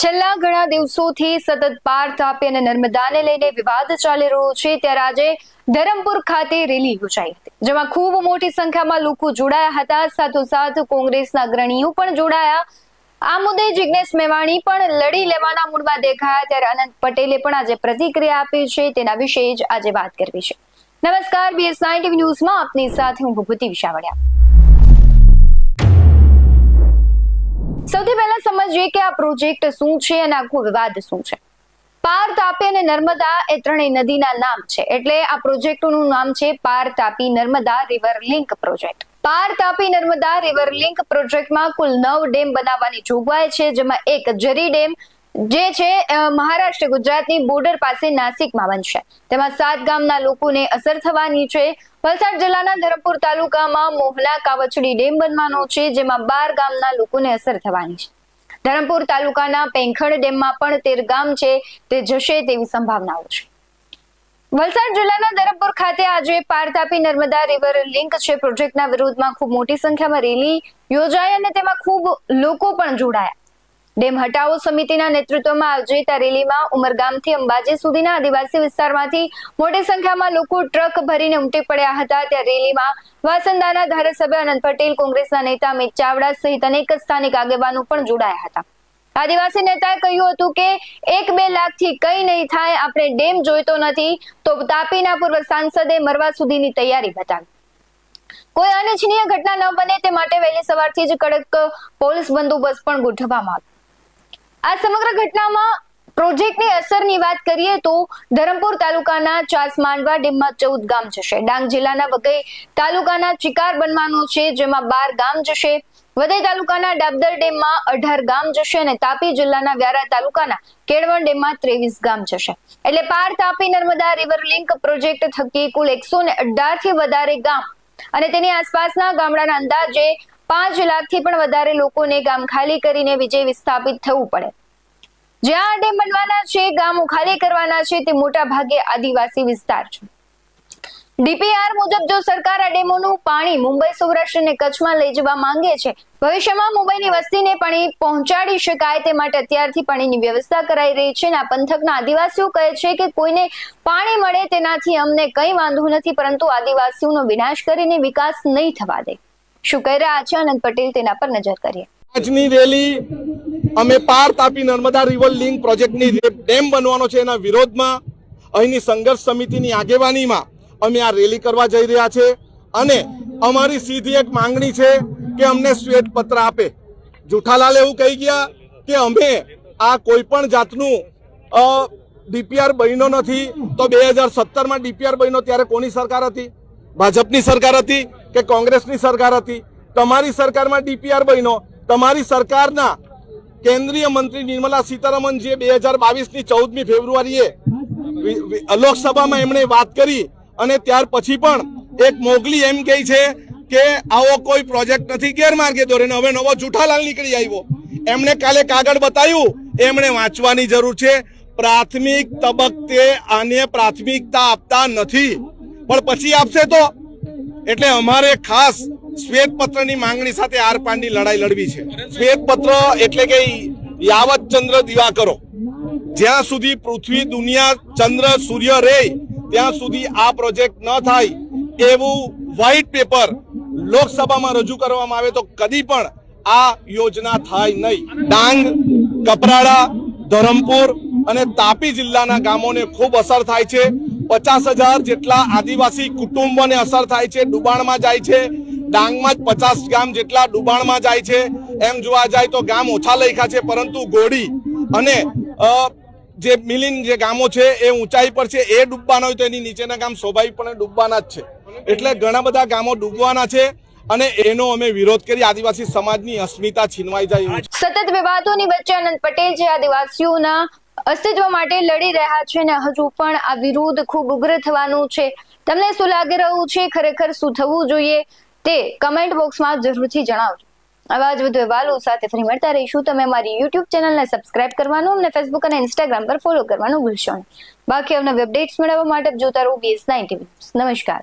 છેલ્લા ઘણા દિવસોથી સતત પાર તાપી અને નર્મદાને લઈને વિવાદ ચાલી રહ્યો છે, ત્યારે આજે ધરમપુર ખાતે રેલી યોજાઈ હતી, જેમાં ખૂબ મોટી સંખ્યામાં લોકો જોડાયા હતા. સાથોસાથ કોંગ્રેસના અગ્રણીઓ પણ જોડાયા. આ મુદ્દે જિજ્ઞેશ મેવાણી પણ લડી લેવાના મૂડમાં દેખાયા, ત્યારે અનંત પટેલે પણ આજે પ્રતિક્રિયા આપી છે, તેના વિશે જ આજે વાત કરવી છે. નમસ્કાર બીએસ નાઇન ટીવી ન્યૂઝમાં આપની સાથે હું ભૂપતિ વિશાવડિયા. સૌથી પહેલા સમજીએ કે આ પ્રોજેક્ટ શું છે અને આખો વિવાદ શું છે. પાર તાપી અને નર્મદા એ ત્રણેય નદીના નામ છે. એટલે આ પ્રોજેક્ટનું નામ છે Par Tapi Narmada river link project. Par Tapi Narmada river link પ્રોજેક્ટમાં કુલ નવ ડેમ બનાવવાની જોગવાઈ છે, જેમાં એક જરી ડેમ જે છે મહારાષ્ટ્ર ગુજરાતની બોર્ડર પાસે નાસિકમાં બનશે. તેમાં સાત ગામના લોકોને અસર થવાની છે. વલસાડ જિલ્લાના ધરમપુર તાલુકામાં મોહલા કાવચડી ડેમ બનવાનો છે, જેમાં બાર ગામના લોકોને અસર થવાની છે. ધરમપુર તાલુકાના પેંખણ ડેમમાં પણ તેર ગામ છે, તે જશે તેવી સંભાવનાઓ છે. વલસાડ જિલ્લાના ધરમપુર ખાતે આજે પાર તાપી નર્મદા રિવર લિંક છે. પ્રોજેક્ટના વિરોધમાં ખૂબ મોટી સંખ્યામાં રેલી યોજાઈ અને તેમાં ખૂબ લોકો પણ જોડાયા. ડેમ હટાવો સમિતિના નેતૃત્વમાં આયોજિત રેલીમાં ઉમરગામથી અંબાજી સુધીના આદિવાસી વિસ્તારમાંથી મોટી સંખ્યામાં લોકો ટ્રક ભરીને ઉમટી પડ્યા હતા. ત્યાં રેલીમાં વાસંદાના ધારાસભ્ય અનંત પટેલ, કોંગ્રેસના નેતા અમિત ચાવડા સહિત અનેક સ્થાનિક આગેવાનો પણ જોડાયા હતા. આદિવાસી નેતાએ કહ્યું હતું કે, એક બે લાખથી કઈ નહીં થાય, આપણે ડેમ જોઈતો નથી, તો તાપીના પૂર્વ સાંસદે મરવા સુધીની તૈયારી બતાવી. કોઈ અનિચ્છનીય ઘટના ન બને તે માટે વહેલી સવારથી જ કડક પોલીસ બંદોબસ્ત પણ ગોઠવવામાં આવ્યો. આ સમગ્ર ઘટનામાં પ્રોજેક્ટની અસરની વાત કરીએ તો ધરમપુર તાલુકાના ચાસ માંડવા ડેમમાં ચૌદ ગામ જશે. ડાંગ જિલ્લાના વઘઈ તાલુકાના ચિકાર બનવાનો છે, જેમાં બાર ગામ જશે. વધઈ તાલુકાના ડાબદર ડેમમાં અઢાર ગામ જશે અને તાપી જિલ્લાના વ્યારા તાલુકાના કેળવણ ડેમમાં ત્રેવીસ ગામ જશે. એટલે Par Tapi Narmada river link project થકી કુલ એકસો ને અઢાર વધારે ગામ અને તેની આસપાસના ગામડાના અંદાજે પાંચ લાખથી પણ વધારે લોકોને ગામ ખાલી કરીને વિજય વિસ્થાપિત થવું પડે. જ્યાં ડેમ બનવાના છે, ગામો ખાલી કરવાના છે, તે મોટા ભાગે આદિવાસી વિસ્તાર છે. ડીપીઆર મુજબ જો સરકાર આ ડેમોનું પાણી મુંબઈ, સૌરાષ્ટ્ર અને કચ્છમાં લઈ જવા માંગે છે, ભવિષ્યમાં મુંબઈની વસ્તીને પાણી પહોંચાડી શકાય તે માટે અત્યારથી પાણીની વ્યવસ્થા કરાઈ રહી છે અને આ પંથકના આદિવાસીઓ કહે છે કે કોઈને પાણી મળે તેનાથી અમને કંઈ વાંધો નથી, પરંતુ આદિવાસીઓનો વિનાશ કરીને વિકાસ નહીં થવા દે. શું કહી રહ્યા છે? અનંત પટેલ તેના પર નજર કરીએ. આજની રેલી અમે પાર તાપી નર્મદા રિવર લિંક પ્રોજેક્ટની ડેમ બનવાનો છે એના વિરોધમાં. અહીંની સંઘર્ષ સમિતિની આગેવાનીમાં અમે આ રેલી કરવા જઈ રહ્યા છે. અને અમારી સીધી એક માંગણી છે કે અમને શ્વેત પત્ર આપે. જુઠાલાલ એવું કહી ગયા કે અમે આ કોઈ પણ જાતનું ડીપીઆર બન્યો નથી. તો બે હજાર સત્તરમાં ડીપીઆર બન્યો ત્યારે કોની સરકાર હતી? ભાજપની સરકાર હતી? કે કોંગ્રેસની સરકાર હતી, તમારી સરકારમાં ડીપીઆર બન્યો, તમારી સરકારના કેન્દ્રીય મંત્રી નિર્મલા સીતારમણ જે બે હજાર બાવીસની ચૌદમી ફેબ્રુઆરીએ લોકસભામાં એમણે વાત કરી અને ત્યાર પછી પણ એક મોગલી એમ કહે છે કે આવો કોઈ પ્રોજેક્ટ નથી, ગેરમાર્ગે દોરેને હવે નવો જુઠાલાલ નીકળી આવ્યો. એમણે કાલે કાગળ બતાવ્યું, એમણે વાંચવાની જરૂર છે. પ્રાથમિક તબક્કે આને પ્રાથમિકતા આપતા નથી. પણ પછી આપશે તો? એટલે અમારે ખાસ શ્વેતપત્રની માંગણી સાથે આર પારની લડાઈ લડવી છે. શ્વેતપત્ર એટલે કે યાવત ચંદ્ર દિવા કરો જ્યાં સુધી પૃથ્વી દુનિયા ચંદ્ર સૂર્ય રહે ત્યાં સુધી આ પ્રોજેક્ટ ન થાય એવું વ્હાઇટ પેપર લોકસભામાં રજૂ કરવામાં આવે તો કદી પણ આ યોજના થાય નહીં. ડાંગ, કપરાડા, ધરમપુર અને તાપી જિલ્લાના ગામોને ખૂબ અસર થાય છે. પચાસ હજાર જેટલા આદિવાસી કુટુંબોને અસર થાય છે, ડુબાણમાં જાય છે. ડાંગમાં જ પચાસ ગામ જેટલા ડુબાણમાં જાય છે. એમ જોવા જાય તો ગામ ઓછા લખ્યા છે, પરંતુ ગોડી અને જે મિલિન જે ગામો છે એ ઊંચાઈ પર છે, એ ડૂબવાના હોય તો એની નીચેના ગામ સ્વાભાવિકપણે ડૂબવાના જ છે. એટલે ઘણા બધા ગામો ડૂબવાના છે અને એનો અમે વિરોધ કરી આદિવાસી સમાજની અસ્મિતા છીનવાઈ જાય સતત વિવાદોની વચ્ચે અનંત પટેલ જે આદિવાસીઓના અસ્તિત્વ માટે લડી રહ્યા છે ને હજુ પણ આ વિરોધ ખૂબ ઉગ્ર થવાનું છે. તમને શું લાગી રહ્યું છે? ખરેખર શું થવું જોઈએ? તે કમેન્ટ બોક્સમાં જરૂરથી જણાવજો. આવા જ વધુ અહેવાલો સાથે ફરી મળતા રહીશું. તમે અમારી યુટ્યુબ ચેનલને સબસ્ક્રાઇબ કરવાનું અને ફેસબુક અને ઇન્સ્ટાગ્રામ પર ફોલો કરવાનું ભૂલશો નહીં. બાકી અવનવી અપડેટ્સ મેળવવા માટે જોતા રહો બીએસ નાઇન નમસ્કાર.